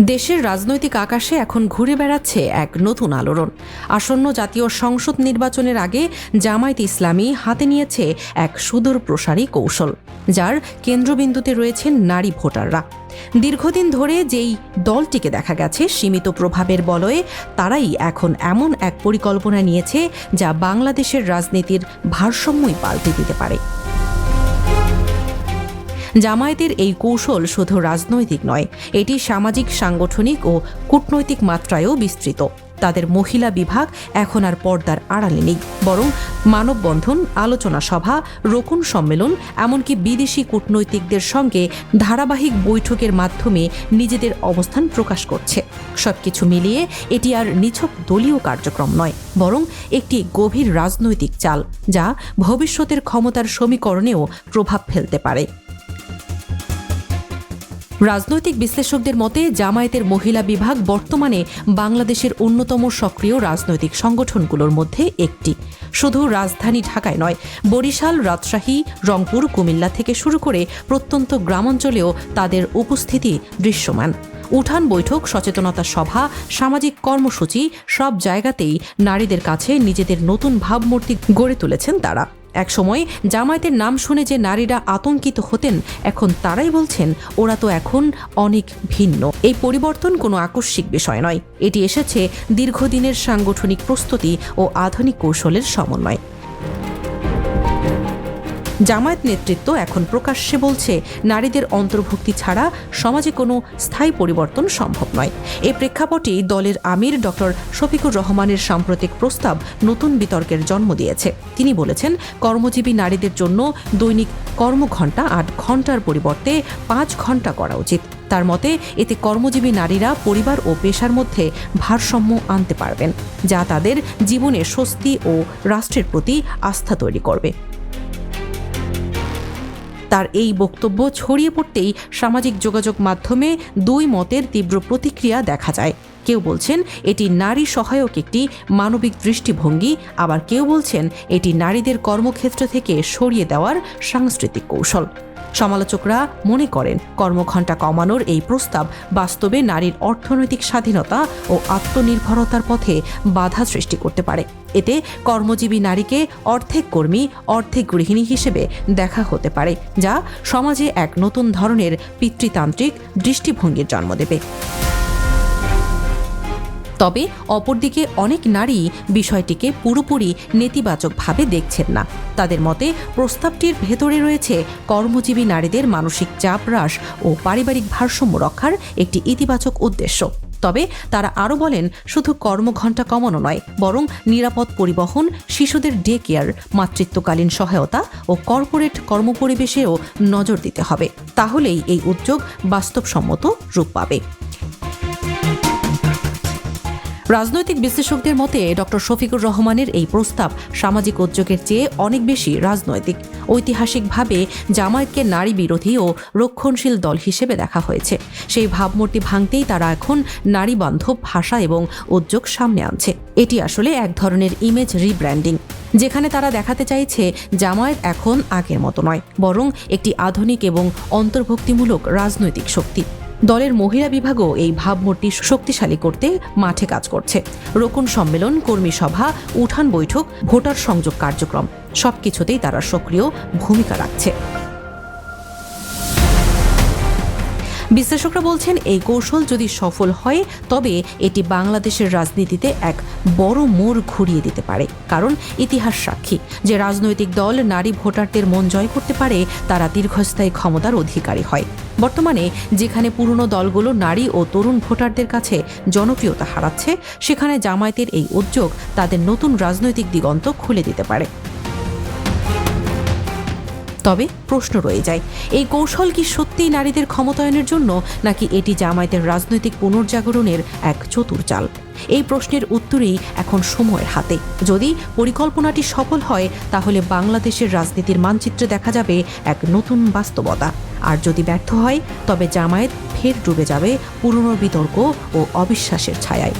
দেশের রাজনৈতিক আকাশে এখন ঘুরে বেড়াচ্ছে এক নতুন আলোড়ন। আসন্ন জাতীয় সংসদ নির্বাচনের আগে জামায়াত ইসলামী হাতে নিয়েছে এক সুদূর প্রসারী কৌশল, যার কেন্দ্রবিন্দুতে রয়েছেন নারী ভোটাররা। দীর্ঘদিন ধরে যেই দলটিকে দেখা গেছে সীমিত প্রভাবের বলয়ে, তারাই এখন এমন এক পরিকল্পনা নিয়েছে যা বাংলাদেশের রাজনীতির ভারসাম্যই পাল্টে দিতে পারে। জামায়াতের এই কৌশল শুধু রাজনৈতিক নয়, এটি সামাজিক, সাংগঠনিক ও কূটনৈতিক মাত্রায়ও বিস্তৃত। তাদের মহিলা বিভাগ এখন আর পর্দার আড়ালে নেই, বরং মানববন্ধন, আলোচনা সভা, রোকন সম্মেলন, এমনকি বিদেশি কূটনৈতিকদের সঙ্গে ধারাবাহিক বৈঠকের মাধ্যমে নিজেদের অবস্থান প্রকাশ করছে। সবকিছু মিলিয়ে এটি আর নিছক দলীয় কার্যক্রম নয়, বরং একটি গভীর রাজনৈতিক চাল, যা ভবিষ্যতের ক্ষমতার সমীকরণেও প্রভাব ফেলতে পারে। রাজনৈতিক বিশ্লেষকদের মতে, জামায়াতের মহিলা বিভাগ বর্তমানে বাংলাদেশের অন্যতম সক্রিয় রাজনৈতিক সংগঠনগুলোর মধ্যে একটি। শুধু রাজধানী ঢাকায় নয়, বরিশাল, রাজশাহী, রংপুর, কুমিল্লা থেকে শুরু করে প্রত্যন্ত গ্রামাঞ্চলেও তাদের উপস্থিতি দৃশ্যমান। উঠান বৈঠক, সচেতনতা সভা, সামাজিক কর্মসূচি সব জায়গাতেই নারীদের কাছে নিজেদের নতুন ভাবমূর্তি গড়ে তুলেছেন তারা। একসময় জামায়াতের নাম শুনে যে নারীরা আতঙ্কিত হতেন, এখন তারাই বলছেন ওরা তো এখন অনেক ভিন্ন। এই পরিবর্তন কোনো আকস্মিক বিষয় নয়। এটি এসেছে দীর্ঘদিনের সাংগঠনিক প্রস্তুতি ও আধুনিক কৌশলের সমন্বয়। জামায়াত নেতৃত্ব এখন প্রকাশ্যে বলছে, নারীদের অন্তর্ভুক্তি ছাড়া সমাজে কোনো স্থায়ী পরিবর্তন সম্ভব নয়। এ প্রেক্ষাপটেই দলের আমির ডক্টর শফিকুর রহমানের সাম্প্রতিক প্রস্তাব নতুন বিতর্কের জন্ম দিয়েছে। তিনি বলেছেন, কর্মজীবী নারীদের জন্য দৈনিক কর্মঘণ্টা আট ঘণ্টার পরিবর্তে পাঁচ ঘণ্টা করা উচিত। তার মতে, এতে কর্মজীবী নারীরা পরিবার ও পেশার মধ্যে ভারসাম্য আনতে পারবেন, যা তাদের জীবনে স্বস্তি ও রাষ্ট্রের প্রতি আস্থা তৈরি করবে। তার এই বক্তব্য ছড়িয়ে পড়তেই সামাজিক যোগাযোগ মাধ্যমে দুই মতের তীব্র প্রতিক্রিয়া দেখা যায়। কেউ বলছেন, এটি নারী সহায়ক একটি মানবিক দৃষ্টিভঙ্গি, আবার কেউ বলছেন, এটি নারীদের কর্মক্ষেত্র থেকে সরিয়ে দেওয়ার সাংস্কৃতিক কৌশল। সমালোচকরা মনে করেন কর্মঘণ্টা কমানোর এই প্রস্তাব বাস্তবে নারীর অর্থনৈতিক স্বাধীনতা ও আত্মনির্ভরতার পথে বাধা সৃষ্টি করতে পারে। এতে কর্মজীবী নারীকে অর্ধেক কর্মী, অর্ধেক গৃহিণী হিসেবে দেখা হতে পারে, যা সমাজে এক নতুন ধরনের পিতৃতান্ত্রিক দৃষ্টিভঙ্গির জন্ম দেবে। তবে অপরদিকে অনেক নারী বিষয়টিকে পুরোপুরি নেতিবাচকভাবে দেখছেন না। তাদের মতে, প্রস্তাবটির ভেতরে রয়েছে কর্মজীবী নারীদের মানসিক চাপ হ্রাস ও পারিবারিক ভারসাম্য রক্ষার একটি ইতিবাচক উদ্দেশ্য। তবে তারা আরও বলেন, শুধু কর্মঘণ্টা কমানো নয়, বরং নিরাপদ পরিবহন, শিশুদের ডে কেয়ার মাতৃত্বকালীন সহায়তা ও কর্পোরেট কর্মপরিবেশেও নজর দিতে হবে। তাহলেই এই উদ্যোগ বাস্তবসম্মত রূপ পাবে। রাজনৈতিক বিশ্লেষকদের মতে ডক্টর শফিকুর রহমানের এই প্রস্তাব সামাজিক উদ্যোগের চেয়ে অনেক বেশি রাজনৈতিক। ঐতিহাসিকভাবে জামায়াতকে নারী বিরোধী ও রক্ষণশীল দল হিসেবে দেখা হয়েছে। সেই ভাবমূর্তি ভাঙতেই তারা এখন নারী বান্ধব ভাষা এবং উদ্যোগ সামনে আনছে। এটি আসলে এক ধরনের ইমেজ রিব্র্যান্ডিং যেখানে তারা দেখাতে চাইছে জামায়াত এখন আগের মতো নয়, বরং একটি আধুনিক এবং অন্তর্ভুক্তিমূলক রাজনৈতিক শক্তি। দলের মহিলা বিভাগও এই ভাবমূর্তি শক্তিশালী করতে মাঠে কাজ করছে। রোকন সম্মেলন, কর্মী সভা, উঠান বৈঠক, ভোটার সংযোগ কার্যক্রম, সবকিছুতেই তারা সক্রিয় ভূমিকা রাখছে। বিশ্লেষকরা বলছেন, এই কৌশল যদি সফল হয়, তবে এটি বাংলাদেশের রাজনীতিতে এক বড় মোড় ঘুরিয়ে দিতে পারে। কারণ ইতিহাস সাক্ষী, যে রাজনৈতিক দল নারী ভোটারদের মন জয় করতে পারে, তারা দীর্ঘস্থায়ী ক্ষমতার অধিকারী হয়। বর্তমানে যেখানে পুরনো দলগুলো নারী ও তরুণ ভোটারদের কাছে জনপ্রিয়তা হারাচ্ছে, সেখানে জামায়াতের এই উদ্যোগ তাদের নতুন রাজনৈতিক দিগন্ত খুলে দিতে পারে। তবে প্রশ্ন রয়ে যায়, এই কৌশল কি সত্যিই নারীদের ক্ষমতায়নের জন্য, নাকি এটি জামায়াতের রাজনৈতিক পুনর্জাগরণের এক চতুর চাল? এই প্রশ্নের উত্তরেই এখন সময়ের হাতে। যদি পরিকল্পনাটি সফল হয়, তাহলে বাংলাদেশের রাজনীতির মানচিত্রে দেখা যাবে এক নতুন বাস্তবতা। আর যদি ব্যর্থ হয় তবে জামায়াত ফের ডুবে যাবে পুরনো বিতর্ক ও অবিশ্বাসের ছায়ায়।